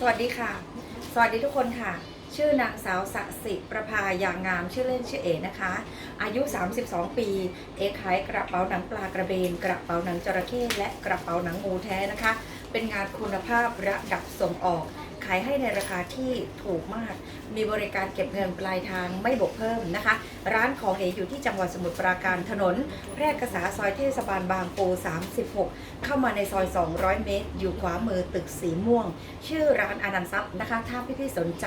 สวัสดีค่ะ สวัสดีทุกคนค่ะ ชื่อนางสาวสสิประภายางงาม ชื่อเล่นชื่อเอนะคะ อายุ 32 ปี เอขายกระเป๋าหนังปลากระเบน กระเป๋าหนังจระเข้และกระเป๋าหนังงูแท้นะคะ เป็นงานคุณภาพระดับส่งออก ขายให้ในราคาที่ถูกมาก มีบริการเก็บเงินปลายทางไม่บวกเพิ่มนะคะ ร้านของเออยู่ที่จังหวัดสมุทรปราการถนน แพร่กษาซอยเทศบาลบางปู 36 เข้ามาในซอย 200 เมตร อยู่ขวามือตึกสีม่วง ชื่อร้านอนันต์ทรัพย์นะคะ ถ้าพี่ๆสนใจ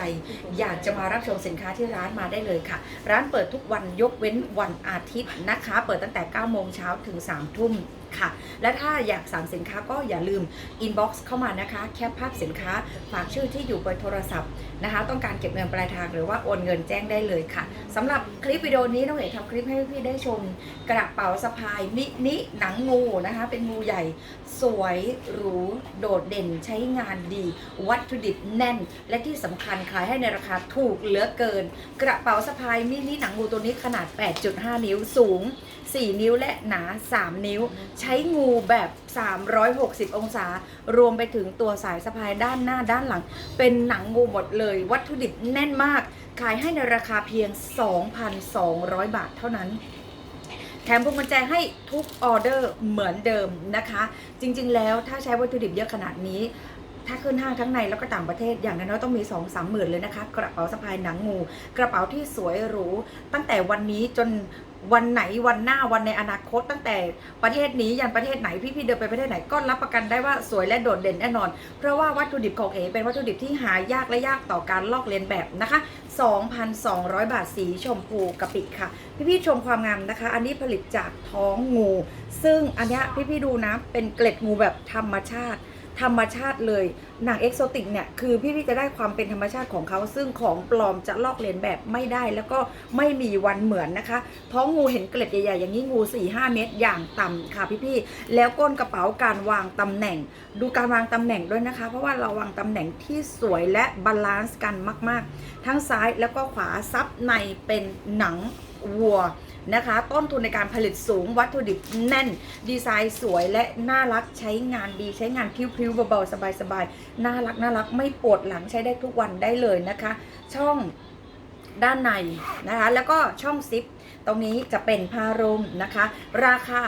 อยากจะมารับชมสินค้าที่ร้านมาได้เลยค่ะ ร้านเปิดทุกวันยกเว้นวันอาทิตย์นะคะ เปิดตั้งแต่ 9 โมงเช้าถึง 3 ทุ่มค่ะ และถ้าอยากสั่งสินค้าก็อย่าลืม inbox เข้ามานะคะ แคปภาพสินค้า ฝากชื่อที่อยู่เบอร์โทรศัพท์นะคะ ต้องการเก็บเงินปลายทางหรือว่าโอนเงินแจ้งได้เลยค่ะสำหรับคลิปวิดีโอนี้น้องเอ๋ทำคลิปให้พี่ได้ชมกระเป๋าสะพายมินิหนังงูนะคะ เป็นงูใหญ่สวยหรูโดดเด่นใช้งานดี วัตถุดิบแน่น และที่สำคัญขายให้ในราคาถูกเหลือเกิน กระเป๋าสะพายมินิหนังงูตัวนี้ขนาด 8.5 นิ้วสูง 4 นิ้วและหนา 3 นิ้ว ใช้งูแบบ360 องศารวมไปถึงตัวสายสะพายด้านหน้าด้านหลัง เป็นหนังงูหมดเลย วัตถุดิบแน่นมาก ขายให้ในราคาเพียง 2,200 บาทเท่านั้น แถมพวงกุญแจให้ทุกออเดอร์เหมือนเดิมนะคะ จริงๆ แล้วถ้าใช้วัตถุดิบเยอะขนาดนี้ ถ้าขึ้นห้างทั้งในแล้วก็ต่างประเทศอย่างน้อยต้องมี2องสามหมื่นเลยนะคะ กระเป๋าสะพายหนังงู กระเป๋าที่สวยหรู ตั้งแต่วันนี้จนวันไหนวันหน้าวันในอนาคต ตั้งแต่ประเทศนี้ยันประเทศไหนพี่ๆเดินไปประเทศไหนก็รับประกันได้ว่าสวยและโดดเด่นแน่นอน เพราะว่าวัตถุดิบของเอเป็นวัตถุดิบที่หายากและยากต่อการลอกเลียนแบบนะคะ 2,200 บาทสีชมพูกะปิค่ะ พี่ๆชมความงามนะคะ อันนี้ผลิตจากท้องงู ซึ่งอันนี้ยพี่ๆดูนะเป็นเกล็ดงูแบบธรรมชาติ ธรรมชาติเลย หนังเอกโซติกเนี่ยคือพี่ๆจะได้ความเป็นธรรมชาติของเขา ซึ่งของปลอมจะลอกเลียนแบบไม่ได้แล้วก็ไม่มีวันเหมือนนะคะ ท้องงูเห็นเกล็ดใหญ่ๆ อย่างนี้งู 4-5 เมตรอย่างต่ำค่ะพี่ๆแล้วก้นกระเป๋าการวางตำแหน่ง ดูการวางตำแหน่งด้วยนะคะ เพราะว่าเราวางตำแหน่งที่สวยและบาลานซ์กันมาก ๆ ทั้งซ้ายแล้วก็ขวาซับในเป็นหนังวัว นะคะ ต้นทุนในการผลิตสูงวัตถุดิบแน่น ดีไซน์สวยและน่ารักใช้งานดีใช้งานพริ้วๆเบาๆสบายๆน่ารักน่ารักไม่ปวดหลังใช้ได้ทุกวันได้เลยนะคะ ช่องด้านในนะคะ แล้วก็ช่องซิป ตรงนี้จะเป็นผ้าร่มนะคะ ราคา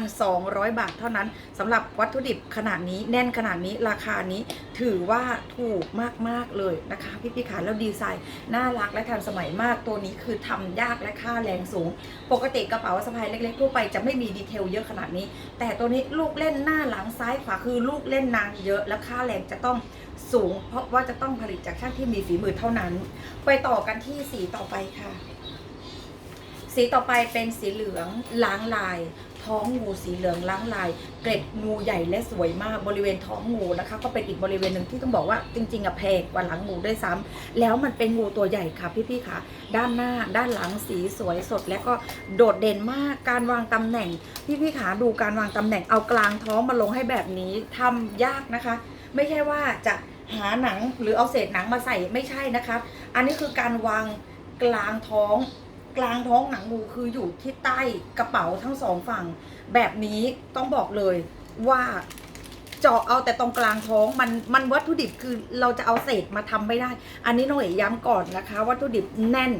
2,200 บาทเท่านั้นสำหรับวัตถุดิบขนาดนี้แน่นขนาดนี้ราคานี้ถือว่าถูกมากๆเลยนะคะ พี่พี่ขาแล้วดีไซน์น่ารักและทันสมัยมากตัวนี้คือทำยากและค่าแรงสูง ปกติกระเป๋าสะพายเล็กๆทั่วไปจะไม่มีดีเทลเยอะขนาดนี้ แต่ตัวนี้ลูกเล่นหน้าหลังซ้ายขวาคือลูกเล่นนางเยอะและค่าแรงจะต้องสูง เพราะว่าจะต้องผลิตจากช่างที่มีฝีมือเท่านั้น ไปต่อกันที่สีต่อไปค่ะ สีต่อไปเป็นสีเหลืองล้างลาย ท้องงูสีเหลืองล้างลาย เกล็ดงูใหญ่และสวยมากบริเวณท้องงูนะคะ ก็เป็นอีกบริเวณหนึ่งที่ต้องบอกว่าจริงๆอะแพงกว่าหลังงูด้วยซ้ำแล้วมันเป็นงูตัวใหญ่ค่ะพี่ๆค่ะ ด้านหน้าด้านหลังสีสวยสด และก็โดดเด่นมากการวางตำแหน่งพี่ๆขาดูการวางตำแหน่งเอากลางท้องมาลงให้แบบนี้ทำยากนะคะ ไม่ใช่ว่าจะหาหนังหรือเอาเศษหนังมาใส่ไม่ใช่นะคะ อันนี้คือการวางกลางท้อง กลางท้องหนังงูคืออยู่ที่ใต้กระเป๋าทั้งสองฝั่ง แบบนี้ต้องบอกเลยว่าเจาะเอาแต่ตรงกลางท้องมันมันวัตถุดิบคือเราจะเอาเศษมาทำไม่ได้ อันนี้น้องเอ๋ย้ำก่อนนะคะ วัตถุดิบแน่น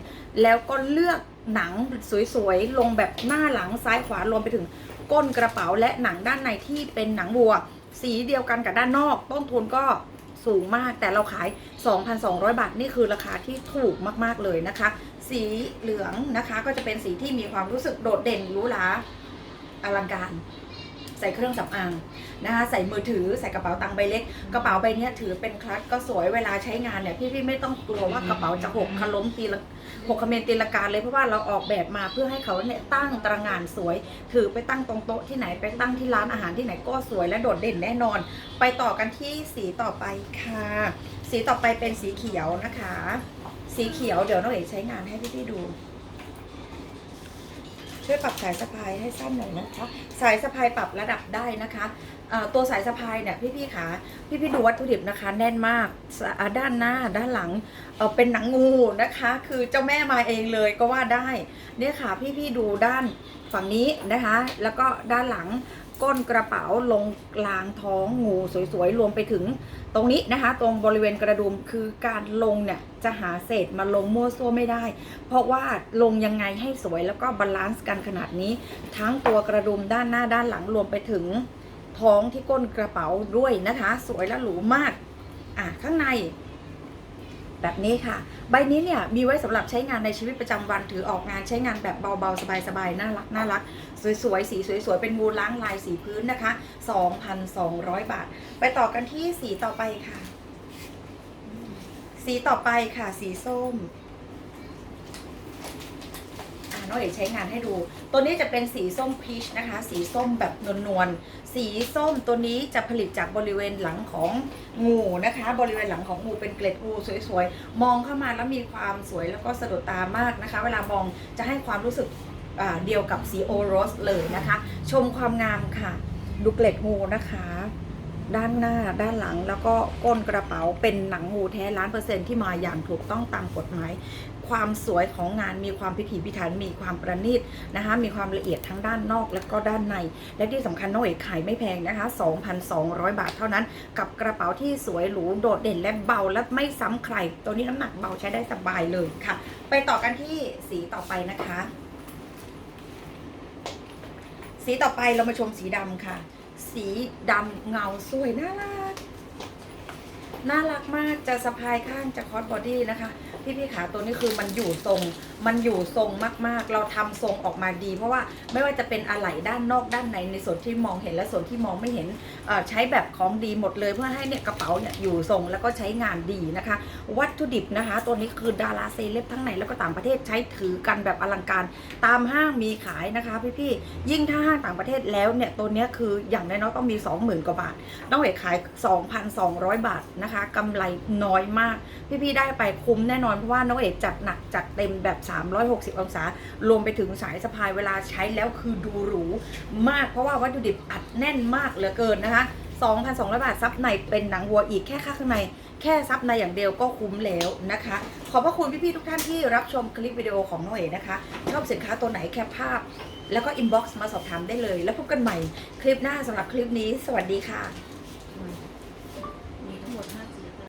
แล้วก็เลือกหนังสวยๆลงแบบหน้าหลังซ้ายขวารวมไปถึงก้นกระเป๋าและหนังด้านในที่เป็นหนังวัว สีเดียวกันกับด้านนอก ต้นทุนก็สูงมากแต่เราขาย 2,200 บาท นี่คือราคาที่ถูกมาก ๆ เลยนะคะ สีเหลืองนะคะก็จะเป็นสีที่มีความรู้สึกโดดเด่นรูหราอลังการ ใส่เครื่องสำอางนะคะใส่มือถือใส่กระเป๋าตังค์ใบเล็ก กระเป๋าใบนี้ถือเป็นคลัตก็สวยเวลาใช้งานเนี่ยพี่ๆไม่ต้องกลัวว่ากระเป๋าจะหกขล้มตีละหกคเมนตีละการเลยเพราะว่าเราออกแบบมาเพื่อให้เขาเนี่ยตั้งตระงานสวย ถือไปตั้งตรงโต๊ะที่ไหนไปตั้งที่ร้านอาหารที่ไหนก็สวยและโดดเด่นแน่นอน ไปต่อกันที่สีต่อไปค่ะ สีต่อไปเป็นสีเขียวนะคะ สีเขียวเดี๋ยวน้องเอกใช้งานให้พี่ๆดู ช่วยปรับสายสะพายให้สั้นหน่อยนะคะ สายสะพายปรับระดับได้นะคะตัวสายสะพายเนี่ยพี่ๆขาพี่ๆดูวัตถุดิบนะคะ แน่นมากด้านหน้าด้านหลังเเป็นหนังงูนะคะ คือเจ้าแม่มาเองเลยก็ว่าได้เนี่ยค่ะพี่ๆดูด้านฝั่งนี้นะคะ แล้วก็ด้านหลัง ก้นกระเป๋าลงกลางท้องงูสวยๆ รวมไปถึงตรงนี้นะคะ ตรงบริเวณกระดุมคือการลงเนี่ย จะหาเศษมาลงมั่วซั่วไม่ได้ เพราะว่าลงยังไงให้สวยแล้วก็บาลานซ์กันขนาดนี้ ทั้งตัวกระดุมด้านหน้าด้านหลังรวมไปถึงท้องที่ก้นกระเป๋าด้วยนะคะ สวยและหรูมาก อะข้างใน แบบนี้ค่ะ ใบนี้เนี่ยมีไว้สำหรับใช้งานในชีวิตประจำวันถือออกงานใช้งานแบบเบาๆ สบายๆ น่ารักน่ารัก สวยๆ สีสวยๆ เป็นงูล้างลายสีพื้นนะคะ 2,200 บาท ไปต่อกันที่สีต่อไปค่ะ สีต่อไปค่ะ สีส้ม น้องเอกใช้งานให้ดู ตัวนี้จะเป็นสีส้มพีชนะคะ สีส้มแบบนวลๆ สีส้มตัวนี้จะผลิตจากบริเวณหลังของงูนะคะ บริเวณหลังของงูเป็นเกล็ดงูสวยๆ มองเข้ามาแล้วมีความสวยแล้วก็สะดุดตามากนะคะ เวลามองจะให้ความรู้สึกเดียวกับสีโอโรสเลยนะคะ ชมความงามค่ะ ดูเกล็ดงูนะคะ ด้านหน้าด้านหลังแล้วก็ก้นกระเป๋าเป็นหนังงูแท้ล้านเปอร์เซ็นต์ที่มาอย่างถูกต้องตามกฎหมาย ความสวยของงานมีความพิถีพิถันมีความประณีตนะคะ มีความละเอียดทั้งด้านนอกและก็ด้านใน และที่สำคัญน้องเอกขายไม่แพงนะคะ 2,200 บาทเท่านั้น กับกระเป๋าที่สวยหรูโดดเด่นและเบาและไม่ซ้ำใคร ตัวนี้น้ำหนักเบาใช้ได้สบายเลยค่ะ ไปต่อกันที่สีต่อไปนะคะ สีต่อไปเรามาชมสีดำค่ะ สีดำเงาสวยน่ารัก น่ารักมากจะสะพายข้างจะคอสบอดี้นะคะ พี่พี่ขาตัวนี้คือมันอยู่ทรง มันอยู่ทรงมากๆ เราทำทรงออกมาดี เพราะว่าไม่ว่าจะเป็นอะไหล่ด้านนอกด้านในในส่วนที่มองเห็นและส่วนที่มองไม่เห็นใช้แบบของดีหมดเลยเพื่อให้เนี่ยกระเป๋าเนี่ยอยู่ทรงแล้วก็ใช้งานดีนะคะ วัตถุดิบนะคะ ตัวนี้คือดาราเซเลบทั้งในแล้วก็ต่างประเทศใช้ถือกันแบบอลังการตามห้างมีขายนะคะพี่ๆยิ่งถ้าห้างต่างประเทศแล้วเนี่ยตัวนี้คืออย่างน้อยๆต้องมี 20,000กว่าบาทน้องเอกขาย 2,200 บาทนะคะกำไรน้อยมาก พี่ๆได้ไปคุ้มแน่นอนเพราะว่าน้องเอกจัดหนักจัดเต็มแบบ 360 องศารวมไปถึงสายสะพายเวลาใช้แล้วคือดูหรูมากเพราะว่าวัตถุดิบอัดแน่นมากเหลือเกินนะคะ 2,200 บาทซับในเป็นหนังวัวอีกแค่ค่าข้างใน แค่ซับในอย่างเดียวก็คุ้มแล้วนะคะ ขอบพระคุณพี่ๆทุกท่านที่รับชมคลิปวิดีโอของน้องเอกนะคะชอบสินค้าตัวไหนแคปภาพ แล้วก็อินบ็อกซ์มาสอบถามได้เลย แล้วพบกันใหม่คลิปหน้าสำหรับคลิปนี้ สวัสดีค่ะ